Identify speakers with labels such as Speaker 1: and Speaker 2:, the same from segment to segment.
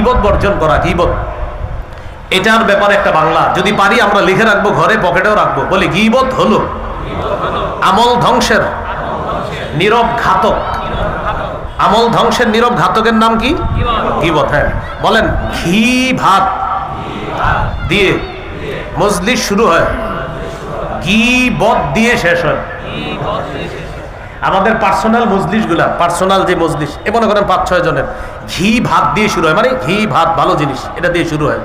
Speaker 1: গিবত বর্জন করা, গিবত। এটার ব্যাপারে একটা বাংলা। যদি পারি, আমরা লিখে রাখব, ঘরে পকেটেও রাখব। বলি, গিবত হলো আমল ধ্বংসের নীরব ঘাতক। আমল ধ্বংসের নীরব ঘাতকের নাম কি? গিবত হ্যাঁ। বলেন, ঘি ভাত দিয়ে মজলিস শুরু হয়। বদ দিয়ে শেষ হয়। আমাদের পার্সোনাল মজলিসগুলা পার্সোনাল যে মজলিস এ মনে করেন পাঁচ, ছয় জনের, ঘি ভাত দিয়ে শুরু হয়। মানে ঘি, ভাত ভালো জিনিস, এটা দিয়ে শুরু হয়।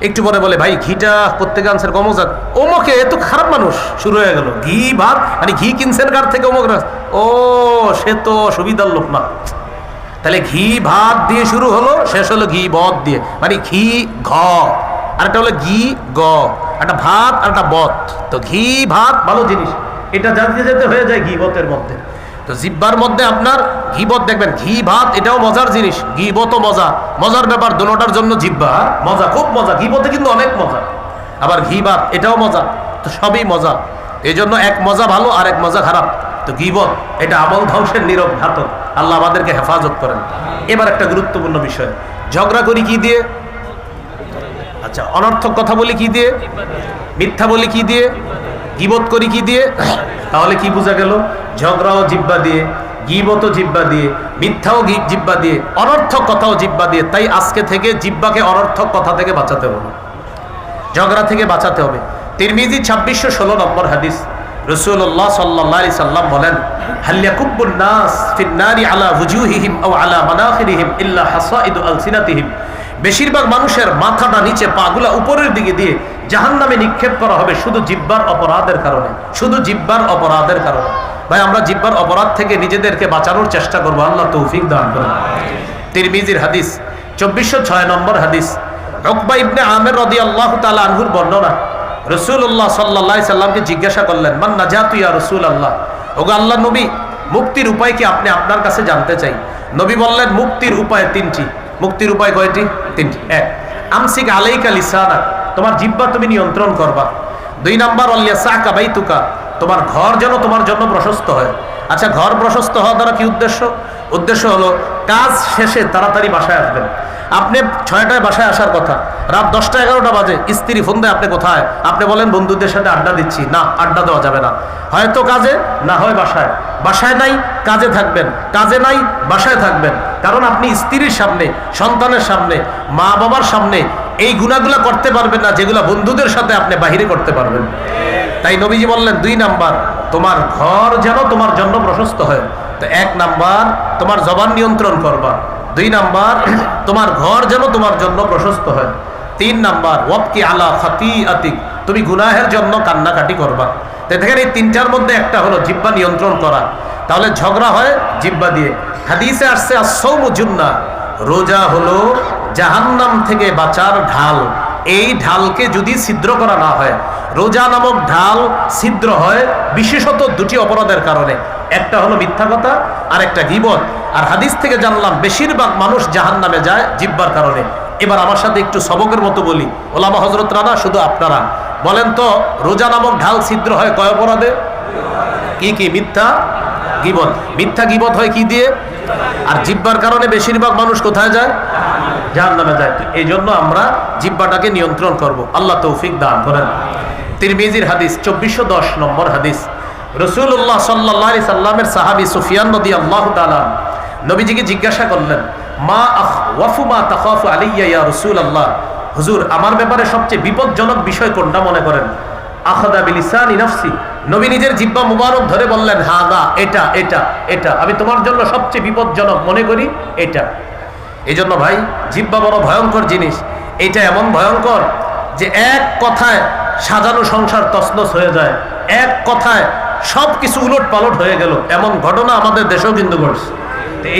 Speaker 1: একটু পরে বলে, ভাই, ঘিটা প্রত্যেকে আনসার কমজাত ওমকে এত খারাপ মানুষ, শুরু হয়ে গেল। ঘি, ভাত মানে ঘি কিনছেন কার থেকে অমুক ও, সে তো সুবিধার লোক না। তাহলে ঘি, ভাত দিয়ে শুরু হলো, শেষ হলো ঘি বদ দিয়ে। মানে ঘি, ঘ। আরেকটা হলো ঘি, গ। একটা ভাত আর একটা বত। তো ঘি, ভাত, ভালো জিনিস। এটা যাতে যেতে হয়ে যায় ঘি, বতের মধ্যে। তো জিব্বার মধ্যে আপনার ঘি বত দেখবেন, ঘি, ভাত, এটাও মজার জিনিস, ঘি বতও মজা। মজার ব্যাপার দোনোটার জন্য জিব্বা মজা, খুব মজা। ঘি বতে কিন্তু অনেক মজা। আবার ঘি, ভাত, এটাও মজা। তো সবই মজা। এই জন্য এক মজা ভালো আর এক মজা খারাপ। তো গিবত এটা আমল ধ্বংসের নীরব ঘাতক। আল্লাহ আমাদেরকে হেফাজত করেন। এবার একটা গুরুত্বপূর্ণ বিষয়। ঝগড়া করি কি দিয়ে? আচ্ছা অনর্থক কথা বলি কি দিয়ে? মিথ্যা বলি কি দিয়ে? গিবত করি কি দিয়ে? তাহলে কি বোঝা গেল? ঝগড়াও জিব্বা দিয়ে, গিবতও জিব্বা দিয়ে, মিথ্যাও জিব্বা দিয়ে, অনর্থক কথাও জিব্বা দিয়ে, তাই আজকে থেকে জিব্বাকে অনর্থক কথা থেকে বাঁচাতে হবে। ঝগড়া থেকে বাঁচাতে হবে। তিরমিজি ছাব্বিশশো ষোলো নম্বর হাদিস রসুল্লাহ সাল্লাহ সাল্লাম বলেন বেশিরভাগ মানুষের মাথাটা নিচে পাগুলা উপরের দিকে দিয়ে জাহান্নামে নিক্ষেপ করা হবে শুধু জিব্বার অপরাধের কারণে, শুধু জিব্বার অপরাধের কারণে। ভাই, আমরা জিব্বার অপরাধ থেকে নিজেদেরকে বাঁচানোর চেষ্টা করব। আল্লাহ তৌফিক দান করেন। তিরমিজির হাদিস, চব্বিশশো ছয় নম্বর হাদিস। রকবা ইবনে আমের রদি আল্লাহ তালা আনহুর বর্ণনা। রসুল্লাহ সাল্লাহ সাল্লামকে জিজ্ঞাসা করলেন, মান নাজাতু ইয়া রসুল আল্লাহ ওগো আল্লাহ নবী, মুক্তির উপায় কি আপনি আপনার কাছে জানতে চাই? নবী বললেন, মুক্তির উপায় তিনটি। মুক্তির উপায় কয়টি? তিনটি। এক, আমসিক আলাইকা লিসানা তোমার জিব্বা তুমি নিয়ন্ত্রণ করবা। দুই নাম্বার অল্লিয়া সাকা বাইতুকা। তোমার ঘর যেন তোমার জন্য প্রশস্ত হয়। আচ্ছা ঘর প্রশস্ত হওয়া দ্বারা কি উদ্দেশ্য? উদ্দেশ্য হলো, কাজ শেষে তাড়াতাড়ি বাসায় আসবেন। আপনি ছয়টায় বাসায় আসার কথা। রাত দশটা এগারোটা বাজে, স্ত্রী ফোন দেয়, আপনি কোথায়? আপনি বলেন, বন্ধুদের সাথে আড্ডা দিচ্ছি। না, আড্ডা দেওয়া যাবে না। হয়তো কাজে, না হয় বাসায়। বাসায় নাই, কাজে থাকবেন। কাজে নাই, বাসায় থাকবেন। কারণ আপনি স্ত্রীর সামনে, সন্তানের সামনে মা বাবার সামনে এই গুণাগুলা করতে পারবেন না, যেগুলা বন্ধুদের সাথে আপনি বাহিরে করতে পারবেন। তাই নবীজি বললেন, দুই নাম্বার, তোমার ঘর যেন তোমার জন্য প্রশস্ত হয়। তো এক নাম্বার, তোমার জবান নিয়ন্ত্রণ করবা। দুই নাম্বার, তোমার ঘর যেন তোমার জন্য প্রশস্ত হয়। তিন নাম্বার, ওয়াবকি আলা খাতি আতিক তুমি গুনাহের জন্য কান্নাকাটি করবা। তো দেখেন এই তিনটার মধ্যে একটা হলো জিব্বা নিয়ন্ত্রণ করা। তাহলে ঝগড়া হয় জিব্বা দিয়ে। হাদিসে আসছে আসৌমু জুন্না, রোজা হলো জাহান্নাম থেকে বাঁচার ঢাল। এই ঢালকে যদি ছিদ্র করা না হয় রোজা নামক ঢাল ছিদ্র হয় বিশেষত দুটি অপরাধের কারণে। একটা হলো মিথ্যা কথা আর একটা গিবত। আর হাদিস থেকে জানলাম, বেশিরভাগ মানুষ জাহান নামে যায় জিব্বার কারণে। এবার আমার সাথে একটু সবকের মতো বলি। ওলামা হজরত রানা, শুধু আপনারা। বলেন তো, রোজা নামক ঢাল ছিদ্র হয় কয় অপরাধে? কি কি? মিথ্যা, গিবত। মিথ্যা গিবত হয় কি দিয়ে? আর জিব্বার কারণে বেশিরভাগ মানুষ কোথায় যায়? জাহান নামে যায় এই জন্য আমরা জিব্বাটাকে নিয়ন্ত্রণ করব। আল্লাহ তৌফিক দান করেন। তিরমিজির হাদিস, চব্বিশশো দশ নম্বর হাদিস। রসুল্লাহ সাল্লাহ সাল্লামের সাহাবি সুফিয়ান নদী আল্লাহ তালা নবীজিকে জিজ্ঞাসা করলেন, মা আখ ওয়াফু মা তাকাফু আলিয়া ইয়া রসুল আল্লাহ হুজুর, আমার ব্যাপারে সবচেয়ে বিপজ্জনক বিষয় কোনটা মনে করেন? আখাদা বিলিসানি নফসি। নবী নিজের জিব্বা মুবারক ধরে বললেন হাদা এটা এটা এটা। আমি তোমার জন্য সবচেয়ে বিপজ্জনক মনে করি এটা। এই জন্য ভাই, জিব্বা বড় ভয়ঙ্কর জিনিস। এটা এমন ভয়ঙ্কর যে এক কথায় সাজানো সংসার তসনস হয়ে যায়। এক কথায় সব কিছু উলট পালট হয়ে গেল। এমন ঘটনা আমাদের দেশেও কিন্তু ঘটছে।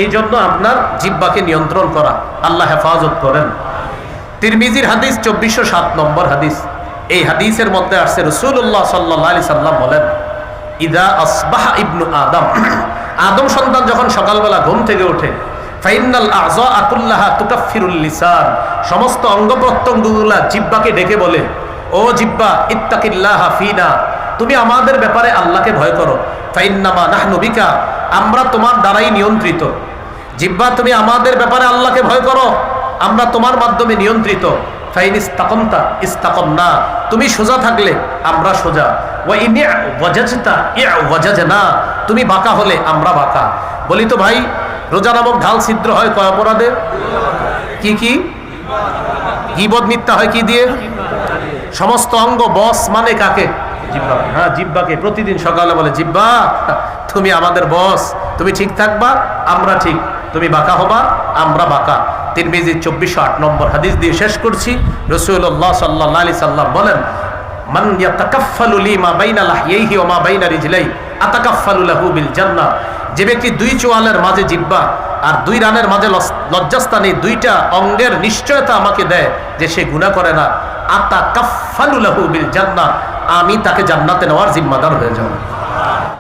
Speaker 1: এই জন্য আপনার জিব্বাকে নিয়ন্ত্রণ করা, আল্লাহ হেফাজত করেন। তিরমিজির হাদিস চব্বিশশো সাত নম্বর হাদিস। এই হাদিসের মধ্যে আসছে রসুল্লাহ সাল্লাহ আলি সাল্লাম বলেন, ইদা আসবাহ ইবনু আদম। আদম সন্তান যখন সকালবেলা ঘুম থেকে ওঠে ফাইনাল আজা আকুল্লাহা সমস্ত অঙ্গ প্রত্যঙ্গগুলা জিব্বাকে ডেকে বলে ও জিব্বা, ইত্তাকিল্লাহ ফিনা, তুমি আমাদের ব্যাপারে আল্লাহকে ভয় করো। ফাইন্নামা নাহনুবিকা আমরা তোমার দ্বারাই নিয়ন্ত্রিত। জিব্বা, তুমি আমাদের ব্যাপারে আল্লাহকে ভয় করো, আমরা তোমার মাধ্যমে নিয়ন্ত্রিত। ফাইন ইস্তাকমতা ইস্তাকম না তুমি সোজা থাকলে আমরা সোজা। ওয়াজাজনা, তুমি বাঁকা হলে আমরা বাঁকা। বলি তো ভাই, রোজা নামক ঢাল ছিদ্র হয় কয় অপরাধে? কি কি? গিবদ মিথ্যা হয় কি দিয়ে? সমস্ত অঙ্গ বস মানে কাকে? জিব্বাকে হ্যাঁ জিব্বাকে। প্রতিদিন সকালে বলে, জিব্বা, তুমি আমাদের বস। তুমি ঠিক থাকবা, আমরা ঠিক। তুমি বাঁকা হবা, আমরা বাঁকা। তিন তিরমিজি চব্বিশশো আট নম্বর হাদিস দিয়ে শেষ করছি। রসুল্লাহ সাল্লাহ আলি সাল্লাম বলেন, মান যে ব্যক্তি দুই চোয়ালের মাঝে জিব্বা আর দুই রানের মাঝে লজ্জাস্থানে দুইটা অঙ্গের নিশ্চয়তা আমাকে দেয় যে সে গুণা করে না। আতা কাফালু লাহু বিল জান্নাত আমি তাকে জান্নাতে নেওয়ার জিম্মাদার হয়ে যাব।